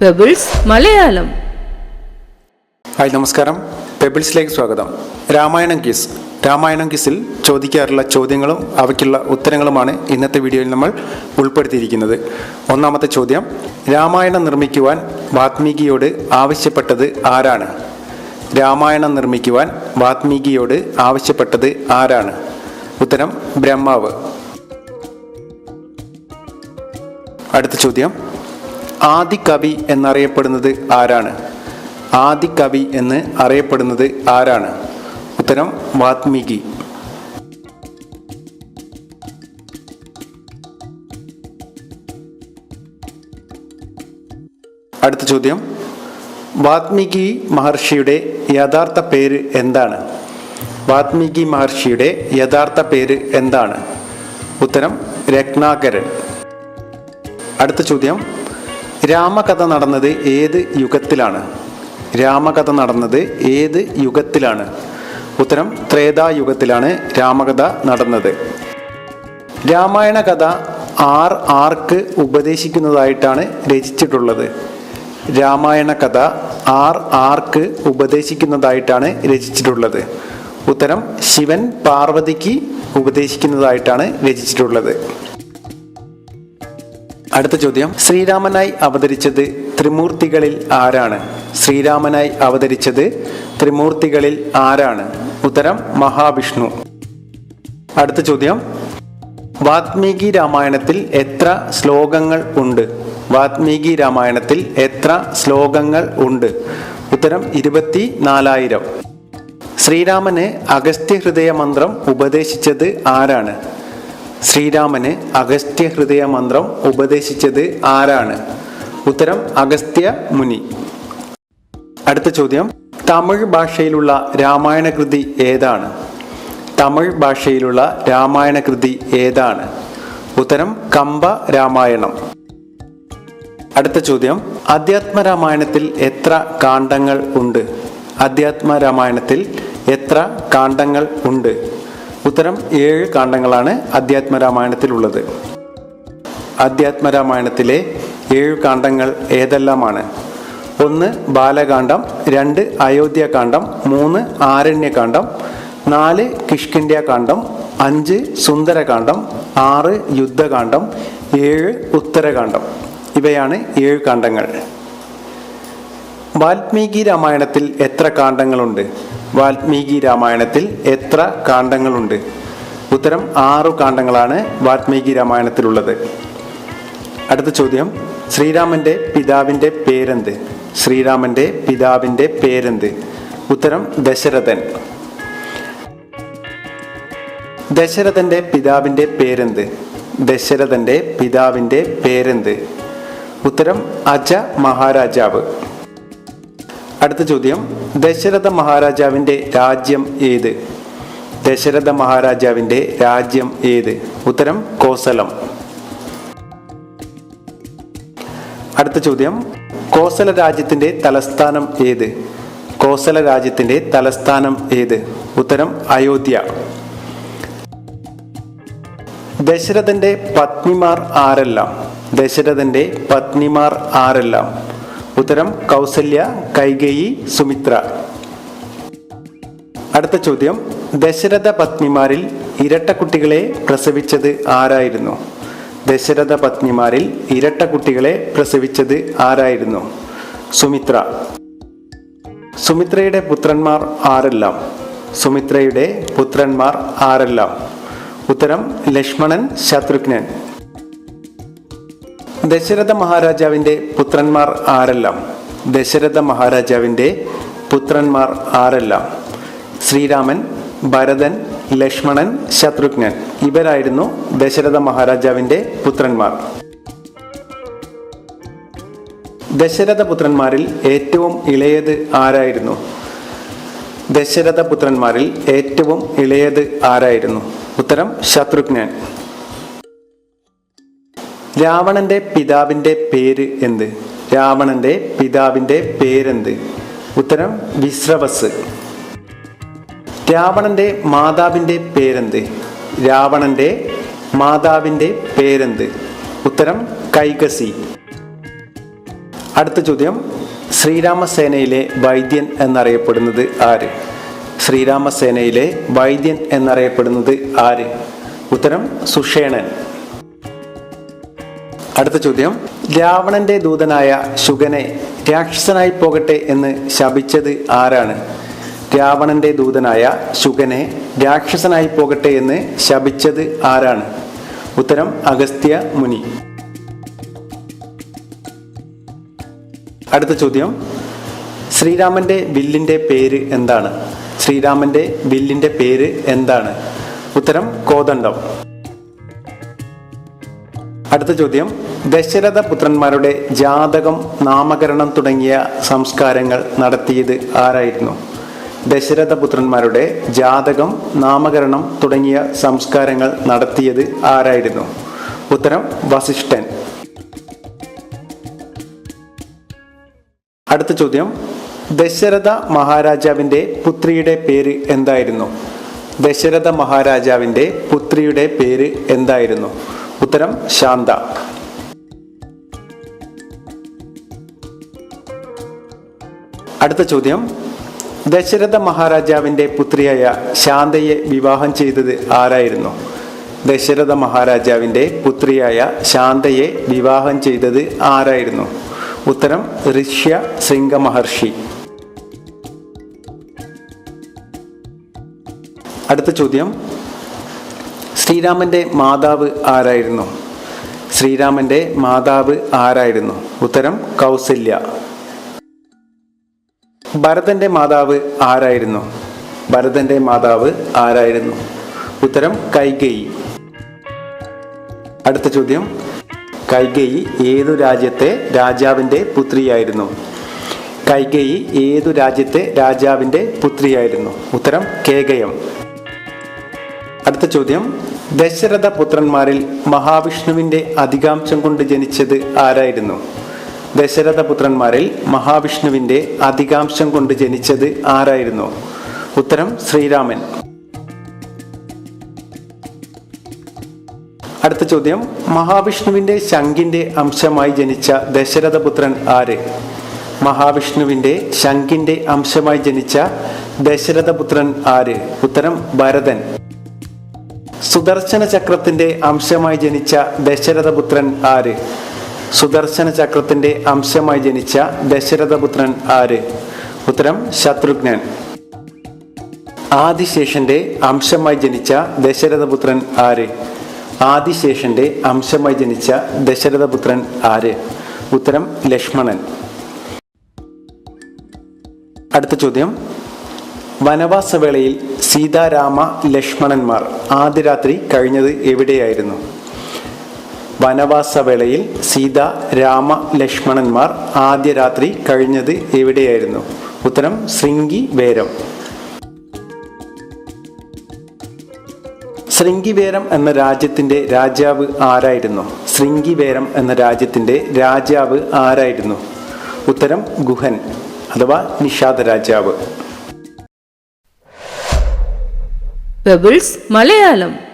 Pebbles Malayalam hi നമസ്കാരം. പെബിൾസിലേക്ക് സ്വാഗതം. രാമായണം കിസ് രാമായണം കിസിൽ ചോദിക്കാറുള്ള ചോദ്യങ്ങളും അവയ്ക്കുള്ള ഉത്തരങ്ങളുമാണ് ഇന്നത്തെ വീഡിയോയിൽ നമ്മൾ ഉൾപ്പെടുത്തിയിരിക്കുന്നത്. ഒന്നാമത്തെ ചോദ്യം രാമായണം നിർമ്മിക്കുവാൻ വാത്മീകിയോട് ആവശ്യപ്പെട്ടത് ആരാണ്? രാമായണം നിർമ്മിക്കുവാൻ വാത്മീകിയോട് ആവശ്യപ്പെട്ടത് ആരാണ്? ഉത്തരം ബ്രഹ്മാവ്. അടുത്ത ചോദ്യം ആദികവി എന്നറിയപ്പെടുന്നത് ആരാണ്? ആദികവി എന്ന് അറിയപ്പെടുന്നത് ആരാണ്? ഉത്തരം വാത്മീകി. അടുത്ത ചോദ്യം. വാത്മീകി മഹർഷിയുടെ യഥാർത്ഥ പേര് എന്താണ്? വാത്മീകി മഹർഷിയുടെ യഥാർത്ഥ പേര് എന്താണ്? ഉത്തരം രത്നാകരൻ. അടുത്ത ചോദ്യം. രാമകഥ നടന്നത് ഏത് യുഗത്തിലാണ്? രാമകഥ നടന്നത് ഏത് യുഗത്തിലാണ്? ഉത്തരം ത്രേതായുഗത്തിലാണ് രാമകഥ നടന്നത്. രാമായണ കഥ ആർ ആർക്ക് ഉപദേശിക്കുന്നതായിട്ടാണ് രചിച്ചിട്ടുള്ളത്. രാമായണ കഥ ആർ ആർക്ക് ഉപദേശിക്കുന്നതായിട്ടാണ് രചിച്ചിട്ടുള്ളത്. ഉത്തരം ശിവൻ പാർവതിക്ക് ഉപദേശിക്കുന്നതായിട്ടാണ് രചിച്ചിട്ടുള്ളത്. അടുത്ത ചോദ്യം. ശ്രീരാമനായി അവതരിച്ചത് ത്രിമൂർത്തികളിൽ ആരാണ്? ശ്രീരാമനായി അവതരിച്ചത് ത്രിമൂർത്തികളിൽ ആരാണ്? ഉത്തരം മഹാവിഷ്ണു. അടുത്ത ചോദ്യം. വാത്മീകി രാമായണത്തിൽ എത്ര ശ്ലോകങ്ങൾ ഉണ്ട്? വാത്മീകി രാമായണത്തിൽ എത്ര ശ്ലോകങ്ങൾ ഉണ്ട്? ഉത്തരം ഇരുപത്തി നാലായിരം ശ്രീരാമന് അഗസ്ത്യ ഹൃദയ മന്ത്രം ഉപദേശിച്ചത് ആരാണ്? ശ്രീരാമന് അഗസ്ത്യ ഹൃദയ മന്ത്രം ഉപദേശിച്ചത് ആരാണ്? ഉത്തരം അഗസ്ത്യ മുനി അടുത്ത ചോദ്യം. തമിഴ് ഭാഷയിലുള്ള രാമായണ കൃതി ഏതാണ്? തമിഴ് ഭാഷയിലുള്ള രാമായണ കൃതി ഏതാണ്? ഉത്തരം കമ്പ രാമായണം അടുത്ത ചോദ്യം. അധ്യാത്മ രാമായണത്തിൽ എത്ര കാണ്ഡങ്ങൾ ഉണ്ട്? അധ്യാത്മ രാമായണത്തിൽ എത്ര കാണ്ഡങ്ങൾ ഉണ്ട്? ഉത്തരം ഏഴ് കാണ്ഡങ്ങളാണ് അധ്യാത്മ രാമായണത്തിലുള്ളത് അധ്യാത്മ രാമായണത്തിലെ ഏഴ് കാണ്ഡങ്ങൾ ഏതെല്ലാമാണ്? ഒന്ന് ബാലകാന്ഡം രണ്ട് അയോധ്യകാന്ഡം മൂന്ന് ആരണ്യകാന്ഡം നാല് കിഷ്കിന്ധ്യാകാന്ഡം അഞ്ച് സുന്ദരകാന്ഡം ആറ് യുദ്ധകാന്ഡം ഏഴ് ഉത്തരകാന്ഡം ഇവയാണ് ഏഴ് കാണ്ഡങ്ങൾ. വാൽമീകി രാമായണത്തിൽ എത്ര കാണ്ഡങ്ങളുണ്ട്? വാൽമീകി രാമായണത്തിൽ എത്ര കാണ്ഡങ്ങളുണ്ട്? ഉത്തരം ആറു കാണ്ഡങ്ങളാണ് വാൽമീകി രാമായണത്തിലുള്ളത്. അടുത്ത ചോദ്യം ശ്രീരാമന്റെ പിതാവിന്റെ പേരെന്ത്? ശ്രീരാമന്റെ പിതാവിന്റെ പേരെന്ത്? ഉത്തരം ദശരഥൻ. ദശരഥന്റെ പിതാവിന്റെ പേരെന്ത്? ദശരഥന്റെ പിതാവിന്റെ പേരെന്ത്? ഉത്തരം അജ മഹാരാജാവ്. അടുത്ത ചോദ്യം. ദശരഥ മഹാരാജാവിന്റെ രാജ്യം ഏത്? ദശരഥ മഹാരാജാവിന്റെ രാജ്യം ഏത്? ഉത്തരം കോസലം. അടുത്ത ചോദ്യം. കോസല രാജ്യത്തിന്റെ തലസ്ഥാനം ഏത്? കോസല രാജ്യത്തിന്റെ തലസ്ഥാനം ഏത്? ഉത്തരം അയോധ്യ. ദശരഥന്റെ പത്നിമാർ ആരെല്ലാം? ദശരഥന്റെ പത്നിമാർ ആരെല്ലാം? ഉത്തരം കൗസല്യ കൈകേയി സുമിത്ര. അടുത്ത ചോദ്യം. ദശരഥ പത്നിമാരിൽ ഇരട്ട കുട്ടികളെ പ്രസവിച്ചത് ആരായിരുന്നു? ദശരഥ പത്നിമാരിൽ ഇരട്ട കുട്ടികളെ പ്രസവിച്ചത് ആരായിരുന്നു? സുമിത്ര. സുമിത്രയുടെ പുത്രന്മാർ ആരെല്ലാം? സുമിത്രയുടെ പുത്രന്മാർ ആരെല്ലാം? ഉത്തരം ലക്ഷ്മണൻ ശത്രുഘ്നൻ. ദശരഥ മഹാരാജാവിന്റെ പുത്രന്മാർ ആരെല്ലാം? ദശരഥ മഹാരാജാവിന്റെ പുത്രന്മാർ ആരെല്ലാം? ശ്രീരാമൻ ഭരതൻ ലക്ഷ്മണൻ ശത്രുഘ്നൻ ഇവരായിരുന്നു ദശരഥ മഹാരാജാവിന്റെ പുത്രന്മാർ. ദശരഥ പുത്രന്മാരിൽ ഏറ്റവും ഇളയത് ആരായിരുന്നു? ദശരഥ പുത്രന്മാരിൽ ഏറ്റവും ഇളയത് ആരായിരുന്നു? ഉത്തരം ശത്രുഘ്നൻ. രാവണന്റെ പിതാവിന്റെ പേര് എന്ത്? രാവണന്റെ പിതാവിന്റെ പേരെന്ത്? ഉത്തരം വിശ്രവസ്. രാവണന്റെ മാതാവിന്റെ പേരെന്ത്? രാവണന്റെ മാതാവിന്റെ പേരെന്ത്? ഉത്തരം കൈകസി. അടുത്ത ചോദ്യം ശ്രീരാമസേനയിലെ വൈദ്യൻ എന്നറിയപ്പെടുന്നത് ആര്? ശ്രീരാമസേനയിലെ വൈദ്യൻ എന്നറിയപ്പെടുന്നത് ആര്? ഉത്തരം സുഷേണൻ. അടുത്ത ചോദ്യം. രാവണന്റെ ദൂതനായ ശുഗനെ രാക്ഷസനായി പോകട്ടെ എന്ന് ശപിച്ചത് ആരാണ്? രാവണന്റെ ദൂതനായ ശുഗനെ രാക്ഷസനായി പോകട്ടെ എന്ന് ശപിച്ചത് ആരാണ്? ഉത്തരം അഗസ്ത്യ മുനി. അടുത്ത ചോദ്യം. ശ്രീരാമന്റെ വില്ലിന്റെ പേര് എന്താണ്? ശ്രീരാമന്റെ വില്ലിന്റെ പേര് എന്താണ്? ഉത്തരം കോദണ്ഡം അടുത്ത ചോദ്യം. ദശരഥ പുത്രന്മാരുടെ ജാതകം നാമകരണം തുടങ്ങിയ സംസ്കാരങ്ങൾ നടത്തിയത് ആരായിരുന്നു? ദശരഥ പുത്രന്മാരുടെ ജാതകം നാമകരണം തുടങ്ങിയ സംസ്കാരങ്ങൾ നടത്തിയത് ആരായിരുന്നു? ഉത്തരം വസിഷ്ഠൻ. അടുത്ത ചോദ്യം. ദശരഥ മഹാരാജാവിന്റെ പുത്രിയുടെ പേര് എന്തായിരുന്നു? ദശരഥ മഹാരാജാവിന്റെ പുത്രിയുടെ പേര് എന്തായിരുന്നു? ഉത്തരം ശാന്ത. അടുത്ത ചോദ്യം. ദശരഥ മഹാരാജാവിന്റെ പുത്രിയായ ശാന്തയെ വിവാഹം ചെയ്തത് ആരായിരുന്നു? ദശരഥ മഹാരാജാവിന്റെ പുത്രിയായ ശാന്തയെ വിവാഹം ചെയ്തത് ആരായിരുന്നു? ഉത്തരം ഋഷ്യ സിംഗ മഹർഷി അടുത്ത ചോദ്യം. ശ്രീരാമന്റെ മാതാവ് ആരായിരുന്നു? ശ്രീരാമന്റെ മാതാവ് ആരായിരുന്നു? ഉത്തരം കൗസല്യ. ഭരതന്റെ മാതാവ് ആരായിരുന്നു? ഭരതന്റെ മാതാവ് ആരായിരുന്നു? ഉത്തരം കൈകേയി. അടുത്ത ചോദ്യം. കൈകേയി ഏതു രാജ്യത്തെ രാജാവിന്റെ പുത്രിയായിരുന്നു? കൈകേയി ഏതു രാജ്യത്തെ രാജാവിന്റെ പുത്രിയായിരുന്നു? ഉത്തരം കേകയം. അടുത്ത ചോദ്യം. ദശരഥ പുത്രന്മാരിൽ മഹാവിഷ്ണുവിന്റെ അധികാംശം കൊണ്ട് ജനിച്ചത് ആരായിരുന്നു? ദശരഥ പുത്രന്മാരിൽ മഹാവിഷ്ണുവിന്റെ അധികാംശം കൊണ്ട് ജനിച്ചത് ആരായിരുന്നു? ഉത്തരം ശ്രീരാമൻ. അടുത്ത ചോദ്യം മഹാവിഷ്ണുവിന്റെ ശംഖിന്റെ അംശമായി ജനിച്ച ദശരഥപുത്രൻ ആര്? മഹാവിഷ്ണുവിന്റെ ശംഖിന്റെ അംശമായി ജനിച്ച ദശരഥപുത്രൻ ആര്? ഉത്തരം ഭരതൻ. സുദർശന ചക്രത്തിന്റെ അംശമായി ജനിച്ച ദശരഥപുത്രൻ ആര്? സുദർശന ചക്രത്തിന്റെ അംശമായി ജനിച്ച ദശരഥപുത്രൻ ആര്? ഉത്തരം ശത്രുഘ്നൻ. ആദിശേഷന്റെ അംശമായി ജനിച്ച ദശരഥപുത്രൻ ആര്? ആദിശേഷന്റെ അംശമായി ജനിച്ച ദശരഥപുത്രൻ ആര്? ഉത്തരം ലക്ഷ്മണൻ. അടുത്ത ചോദ്യം. വനവാസവേളയിൽ സീതാരാമ ലക്ഷ്മണന്മാർ ആദ്യ രാത്രി കഴിഞ്ഞത് എവിടെയായിരുന്നു? വനവാസവേളയിൽ സീത രാമ ലക്ഷ്മണന്മാർ ആദ്യ രാത്രി കഴിഞ്ഞത് എവിടെയായിരുന്നു? ഉത്തരം ശൃംഗി വേരം. ശൃംഗിവേരം എന്ന രാജ്യത്തിന്റെ രാജാവ് ആരായിരുന്നു? ശൃംഗിവേരം എന്ന രാജ്യത്തിന്റെ രാജാവ് ആരായിരുന്നു? ഉത്തരം ഗുഹൻ അഥവാ നിഷാദ രാജാവ്. മലയാളം.